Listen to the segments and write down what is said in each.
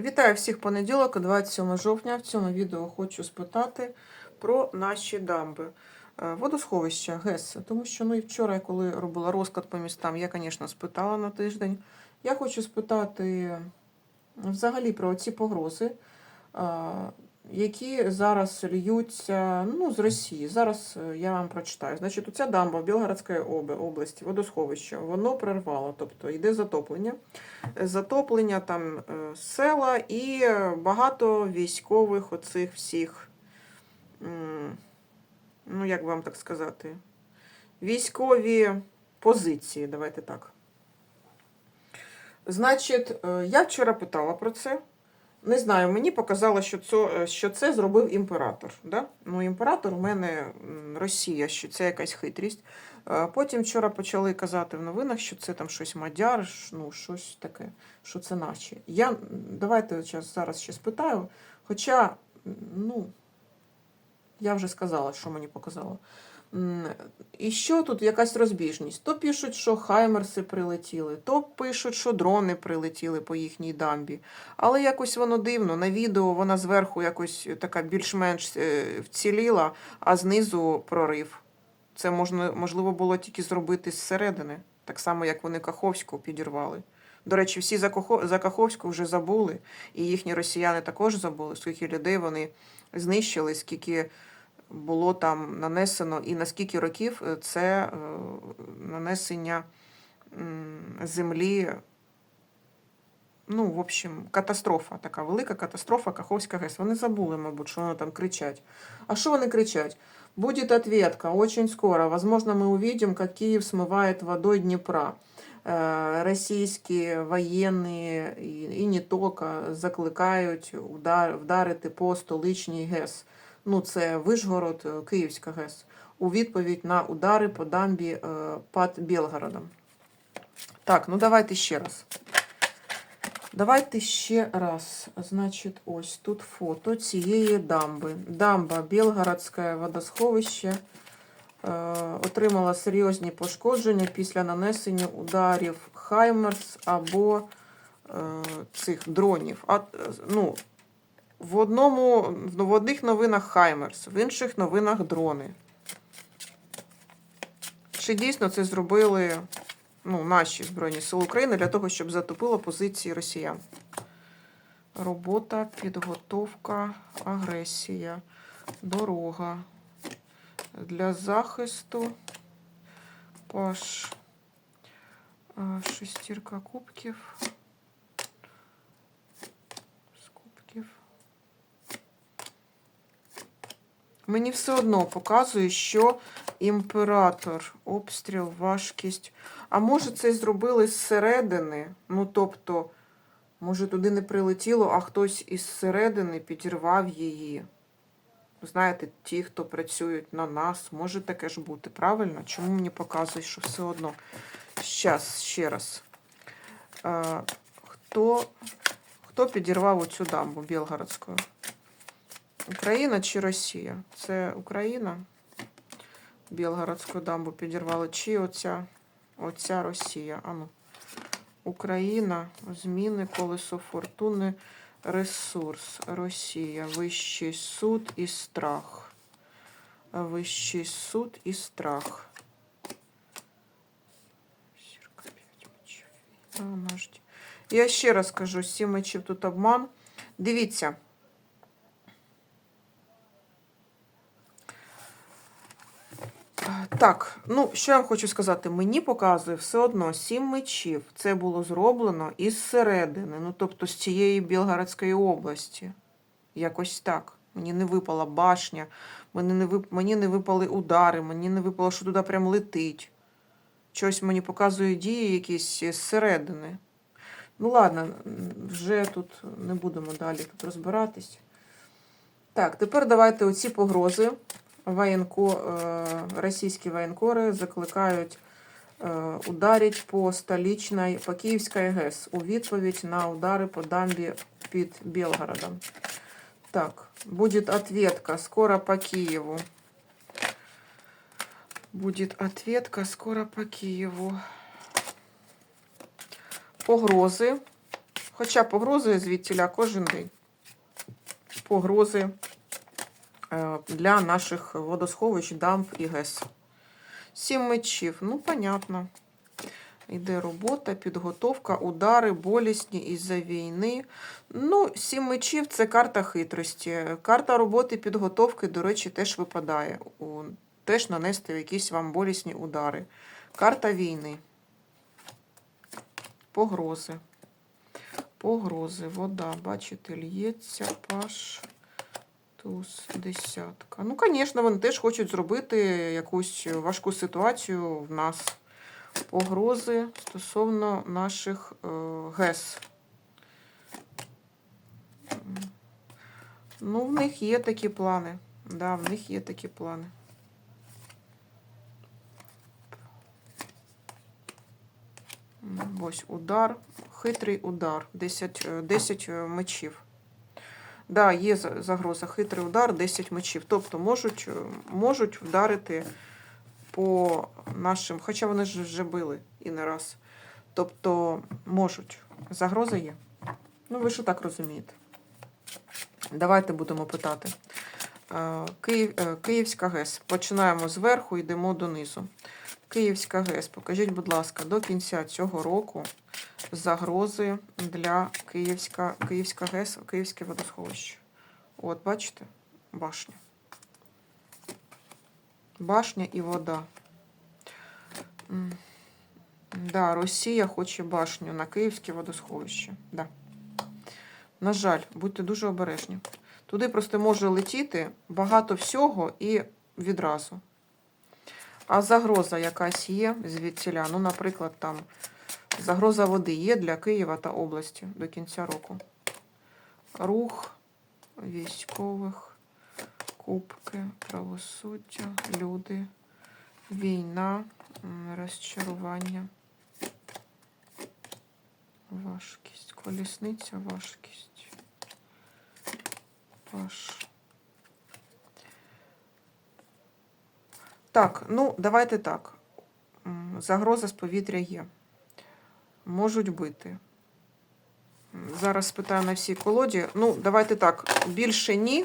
Вітаю всіх понеділок, 27 жовтня. В цьому відео хочу спитати про наші дамби. Е, Водосховища ГЕС, тому що ну і вчора, коли робила розклад по містам, я, звісно, спитала на тиждень. Я хочу спитати взагалі про ці погрози, е, які зараз льються ну, з Росії. Зараз е, я вам прочитаю. Значить, оця дамба в Білгородській області, водосховище, воно прорвало, тобто йде затоплення затоплення, там е, села і багато військових оцих всіх, ну як вам так сказати, військові позиції, давайте так. Значить, е, я вчора питала про це. Не знаю, мені показало, що це, що це зробив імператор. Да? Ну, імператор у мене Росія, що це якась хитрість. Е, Потім вчора почали казати в новинах, що це там щось мадяр, ну, щось таке, що це наші. Я давайте зараз ще спитаю. Хоча, ну, я вже сказала, що мені показало. І що тут якась розбіжність? То пишуть, що хаймерси прилетіли, то пишуть, що дрони прилетіли по їхній дамбі. Але якось воно дивно. На відео вона зверху якось така більш-менш е, вціліла, а знизу прорив. Це можна, можливо було тільки зробити зсередини, так само, як вони Каховську підірвали. До речі, всі за Каховську вже забули, і їхні росіяни також забули, скільки людей вони знищили, скільки було там нанесено, і на скільки років е, це е, нанесення м, землі. Ну, в общем, катастрофа, така велика катастрофа Каховська ГЕС. Вони забули, мабуть, що вони там кричать. А що вони кричать? Будет ответка очень скоро. Возможно, мы увидим, как Киев смывает водой Днепра. Э, Російські воєнні і, і не тільки закликають удар, вдарити по столичній ГЕС. Ну, це Вишгород, е, Київська ГЕС. У відповідь на удари по дамбі е, під Білгородом. Так, ну давайте ще раз. Давайте ще раз. Значить, ось тут фото цієї дамби. Дамба Білгородське водосховище е, отримала серйозні пошкодження після нанесення ударів Хаймерс або е, цих дронів. А, е, ну, в, одному, в одних новинах Хаймерс, в інших новинах дрони. Чи дійсно це зробили ну, наші Збройні Сили України для того, щоб затопило позиції росіян. Робота, підготовка, агресія, дорога. Для захисту паш. Шестірка кубків. З кубків. Мені все одно показує, що імператор, обстріл, важкість. А може, це зробили зсередини? Ну, тобто, може, туди не прилетіло, а хтось із середини підірвав її. Знаєте, ті, хто працюють на нас, може таке ж бути, правильно? Чому мені показує, що все одно? Щас, ще раз. А, хто, хто підірвав оцю дамбу Білгородську? Україна чи Росія? Це Україна? Білгородську дамбу підірвали. Чи оця, оця Росія? Ану. Україна, зміни, колесо фортуни, ресурс, Росія, Вищий суд і страх. Вищий суд і страх. Сірка, п'ять мечів. Я ще раз кажу, сім мечів тут обман. Дивіться. Так, ну що я вам хочу сказати? Мені показує все одно сім мечів. Це було зроблено із середини, ну тобто з цієї Білгородської області. Якось так. Мені не випала башня, мені не, вип... мені не випали удари, мені не випало, що туди прям летить. Щось мені показує дії якісь зсередини. Ну, ладно, вже тут не будемо далі тут розбиратись. Так, тепер давайте оці погрози воєнко, е, російські воєнкори закликають е, ударити по столичній, по Київській ГЕС у відповідь на удари по дамбі під Білгородом. Так, будет ответка скоро по Киеву. Будет ответка скоро по Киеву. Погрози. Хоча погрози звідтіля кожен день. Погрози для наших водосховищ, дамб і ГЕС. Сім мечів. Ну, понятно. Йде робота, підготовка, удари, болісні із-за війни. Ну, сім мечів це карта хитрості. Карта роботи, підготовки, до речі, теж випадає. Теж нанести якісь вам болісні удари. Карта війни. Погрози. Погрози, вода, бачите, лється, паш, туз, десятка. Ну, звісно, вони теж хочуть зробити якусь важку ситуацію в нас. Погрози стосовно наших е, ГЕС. Ну, в них є такі плани. Да, в них є такі плани. Ось удар, хитрий удар, 10, е, 10 е, мечів. Да, є загроза, хитрий удар, 10 мечів. Тобто можуть, е, можуть вдарити по нашим, хоча вони ж вже били і не раз. Тобто можуть. Загроза є. Ну, ви що так розумієте? Давайте будемо питати. Е, Київ, е, Київська ГЕС. Починаємо зверху, йдемо донизу. Київська ГЕС. Покажіть, будь ласка, до кінця цього року загрози для Київська, Київська ГЕС, Київське водосховище. От, бачите? Башня. Башня і вода. Да, Росія хоче башню на Київське водосховище. Да. На жаль, будьте дуже обережні. Туди просто може летіти багато всього і відразу. А загроза якась є звідсіля. Ну, наприклад, там загроза води є для Києва та області до кінця року. Рух військових, кубки, правосуддя, люди, війна, розчарування, важкість, колісниця, важкість. Ваш. Так, ну, давайте так. Загроза з повітря є. Можуть бити. Зараз спитаю на всій колоді. Ну, давайте так. Більше ні.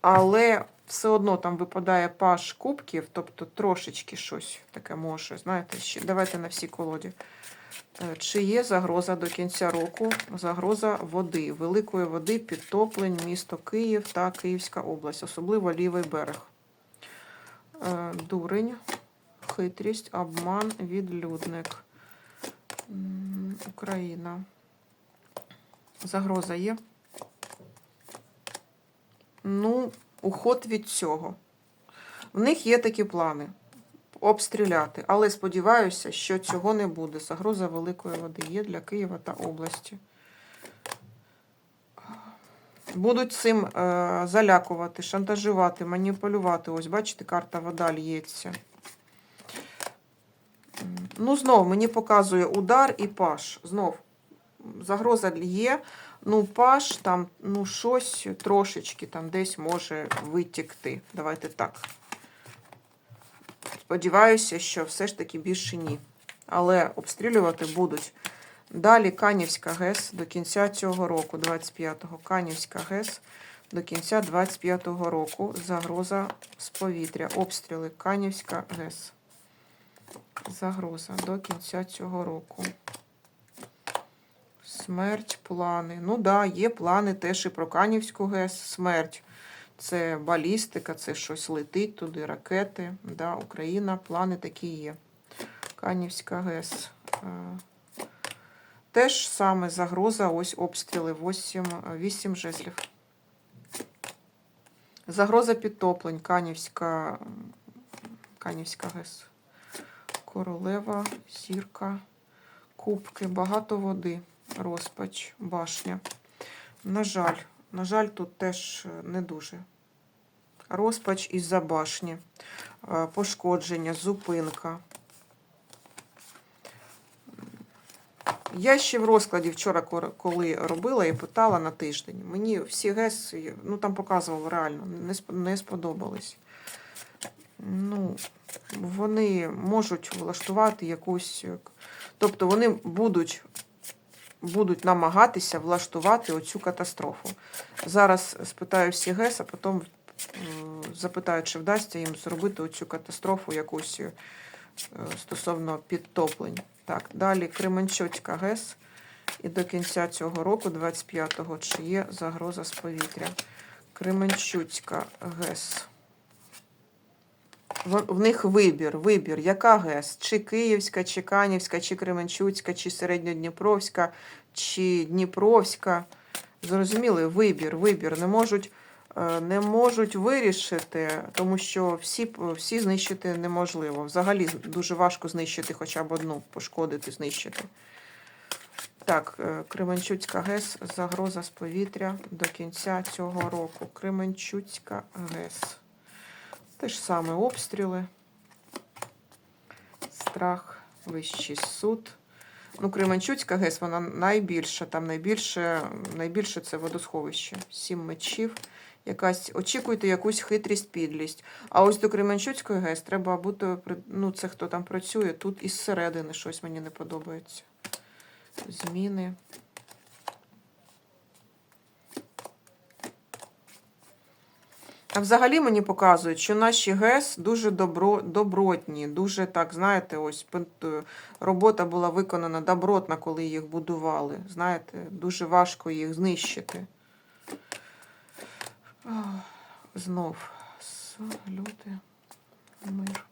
Але все одно там випадає паш кубків, тобто трошечки щось таке може. Знаєте, ще давайте на всій колоді. Е, Чи є загроза до кінця року? Загроза води, великої води, підтоплень, місто Київ та Київська область, особливо лівий берег. Е, Дурень, хитрість, обман, відлюдник. Україна. Загроза є? Ну, уход від цього. В них є такі плани обстріляти, але сподіваюся, що цього не буде. Загроза великої води є для Києва та області. Будуть цим е, залякувати, шантажувати, маніпулювати. Ось, бачите, карта вода лється. Ну, знов мені показує удар і паш. Знов загроза є. Ну, паш там, ну, щось трошечки там десь може витікти. Давайте так. Сподіваюся, що все ж таки більше ні. Але обстрілювати будуть. Далі Канівська ГЕС до кінця цього року, 25-го. Канівська ГЕС до кінця 25-го року. Загроза з повітря. Обстріли. Канівська ГЕС. Загроза до кінця цього року. Смерть, плани. Ну да, є плани теж і про Канівську ГЕС. Смерть. Це балістика, це щось летить туди, ракети. Да, Україна, плани такі є. Канівська ГЕС. Е, Теж саме загроза, ось обстріли 8, 8 жезлів. Загроза підтоплень, Канівська, Канівська ГЕС. Королева, зірка, кубки, багато води, розпач, башня. На жаль, на жаль, тут теж не дуже. Розпач із-за башні, е, пошкодження, зупинка. Я ще в розкладі вчора, коли робила і питала на тиждень. Мені всі ГЕС, ну там показувало реально, не сподобались. Ну, вони можуть влаштувати якусь. е, Тобто вони будуть будуть намагатися влаштувати оцю катастрофу. Зараз спитаю всі ГЕС, а потім запитаю, чи вдасться їм зробити оцю катастрофу якусь е, стосовно підтоплень. Так, далі Кременчуцька ГЕС. І до кінця цього року, 25-го, чи є загроза з повітря. Кременчуцька ГЕС. В, них вибір, вибір, яка ГЕС? Чи Київська, чи Канівська, чи Кременчуцька, чи Середньодніпровська, чи Дніпровська. Зрозуміли, вибір, вибір. Не можуть, не можуть вирішити, тому що всі, всі знищити неможливо. Взагалі дуже важко знищити хоча б одну, пошкодити, знищити. Так, е, Кременчуцька ГЕС, загроза з повітря до кінця цього року. Кременчуцька ГЕС. Те ж саме обстріли, страх, вищий суд. Ну, Кременчуцька ГЕС, вона найбільша, там найбільше, найбільше це водосховище. Сім мечів. Якась, очікуйте якусь хитрість, підлість. А ось до Кременчуцької ГЕС треба бути, ну це хто там працює, тут із середини щось мені не подобається. Зміни. А взагалі мені показують, що наші ГЕС дуже добро, добротні, дуже так, знаєте, ось е, робота була виконана добротна, коли їх будували. Знаєте, дуже важко їх знищити. Знов салюти, мир.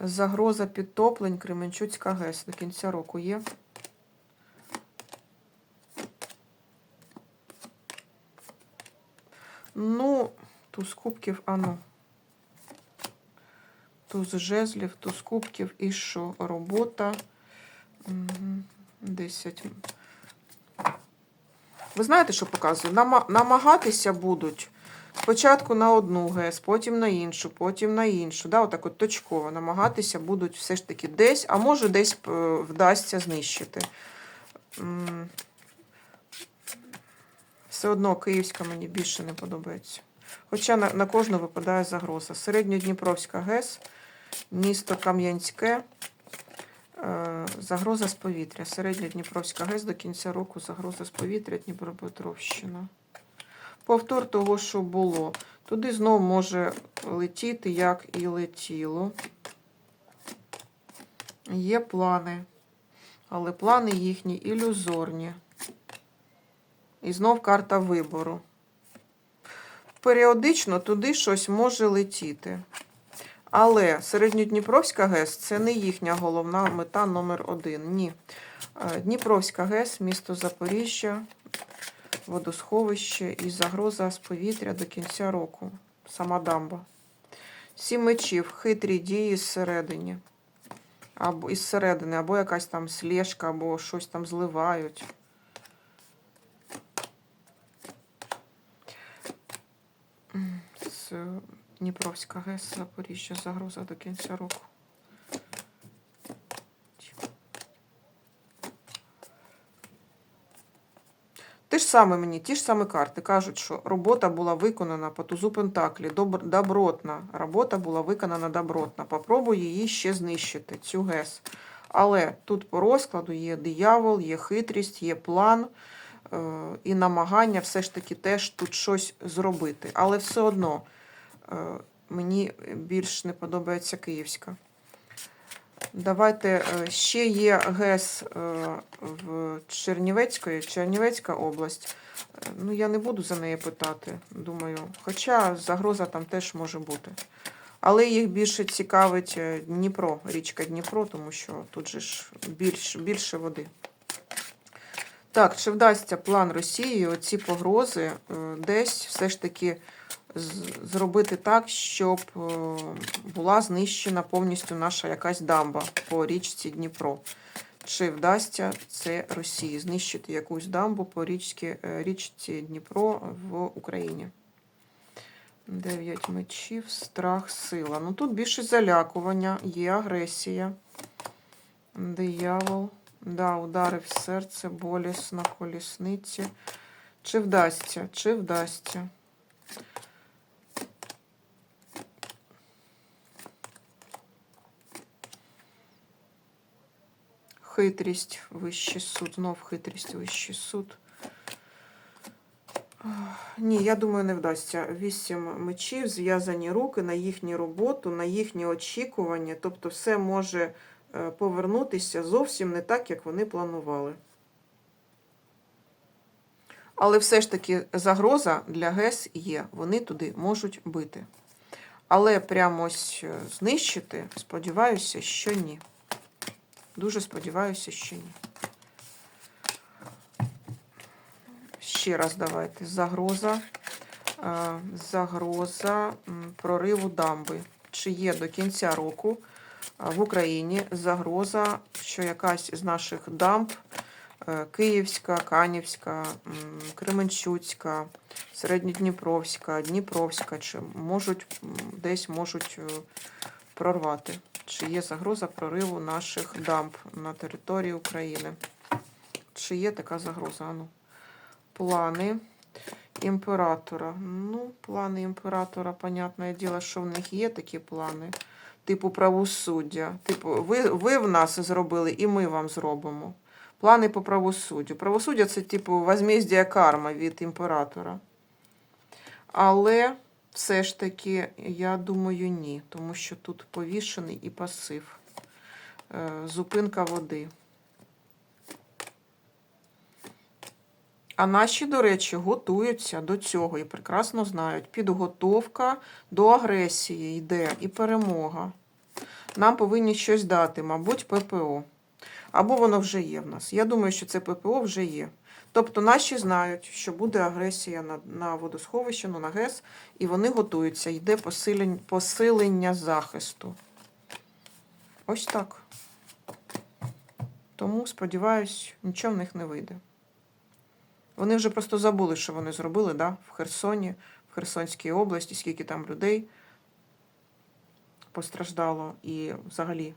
Загроза підтоплень Кременчуцька ГЕС до кінця року є. Ну, туз кубків, а ну. Туз жезлів, туз кубків і що? Робота. Мгм, 10. Ви знаєте, що показує? Намагатися будуть спочатку на одну ГЕС, потім на іншу, потім на іншу. Да, отак от точково намагатися будуть все ж таки десь, а може десь е, вдасться знищити. Все одно Київська мені більше не подобається. Хоча на, на кожну випадає загроза. Середньодніпровська ГЕС, місто Кам'янське, загроза з повітря. Середньодніпровська ГЕС до кінця року загроза з повітря Дніпропетровщина. Повтор того, що було. Туди знов може летіти, як і летіло. Є плани, але плани їхні ілюзорні. І знов карта вибору. Періодично туди щось може летіти. Але Середньодніпровська ГЕС це не їхня головна мета номер один. Ні. Е, Дніпровська ГЕС, місто Запоріжжя, водосховище і загроза з повітря до кінця року. Сама дамба. Сім мечів, хитрі дії зсередині. Або із середини, або якась там слежка, або щось там зливають. Дніпровська ГЕС, Запоріжжя, загроза до кінця року. Те ж саме мені, ті ж самі карти кажуть, що робота була виконана по тузу Пентаклі, добр, добротна. Робота була виконана добротна. Попробуй її ще знищити, цю ГЕС. Але тут по розкладу є диявол, є хитрість, є план е, і намагання все ж таки теж тут щось зробити. Але все одно мені більш не подобається Київська. Давайте е, ще є ГЕС е, в Чернівецької, Чернівецька область. Е, Ну, я не буду за неї питати, думаю. Хоча загроза там теж може бути. Але їх більше цікавить е, Дніпро, річка Дніпро, тому що тут же ж більш, більше води. Так, чи вдасться план Росії оці погрози е, десь все ж таки зробити так, щоб е, була знищена повністю наша якась дамба по річці Дніпро. Чи вдасться це Росії знищити якусь дамбу по річці, е, річці Дніпро в Україні? Дев'ять мечів, страх, сила. Ну тут більше залякування, є агресія. Диявол. Да, удари в серце, болісно, колісниці. Чи вдасться? Чи вдасться? Хитрість, вищий суд, знов хитрість, вищий суд. Ні, я думаю, не вдасться. Вісім мечів, зв'язані руки на їхню роботу, на їхні очікування. Тобто все може е, повернутися зовсім не так, як вони планували. Але все ж таки загроза для ГЕС є. Вони туди можуть бити. Але прямо ось е, знищити, сподіваюся, що ні. Дуже сподіваюся, що ні. Ще раз давайте. Загроза. е, Загроза прориву дамби. Чи є до кінця року е, в Україні загроза, що якась з наших дамб е, Київська, Канівська, Кременчуцька, Середньодніпровська, Дніпровська, чи можуть десь можуть прорвати. Чи є загроза прориву наших дамб на території України? Чи є така загроза? Ану. Плани імператора. Ну, плани імператора, понятне діло, що в них є такі плани. Типу правосуддя. Типу, ви, ви в нас зробили, і ми вам зробимо. Плани по правосуддю. Правосуддя це, типу, возмездія карма від імператора. Але все ж таки, я думаю, ні, тому що тут повішений і пасив. Е, Зупинка води. А наші, до речі, готуються до цього і прекрасно знають. Підготовка до агресії йде і перемога. Нам повинні щось дати, мабуть, ППО. Або воно вже є в нас. Я думаю, що це ППО вже є. Тобто наші знають, що буде агресія на, на водосховище, ну, на ГЕС, і вони готуються. Йде посилень, посилення захисту. Ось так. Тому, сподіваюсь, нічого в них не вийде. Вони вже просто забули, що вони зробили да? в Херсоні, в Херсонській області, скільки там людей постраждало і взагалі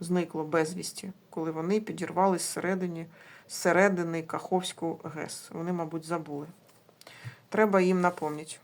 зникло безвісті, коли вони підірвались зсередині, зсередини Каховську ГЕС. Вони, мабуть, забули. Треба їм напомнити.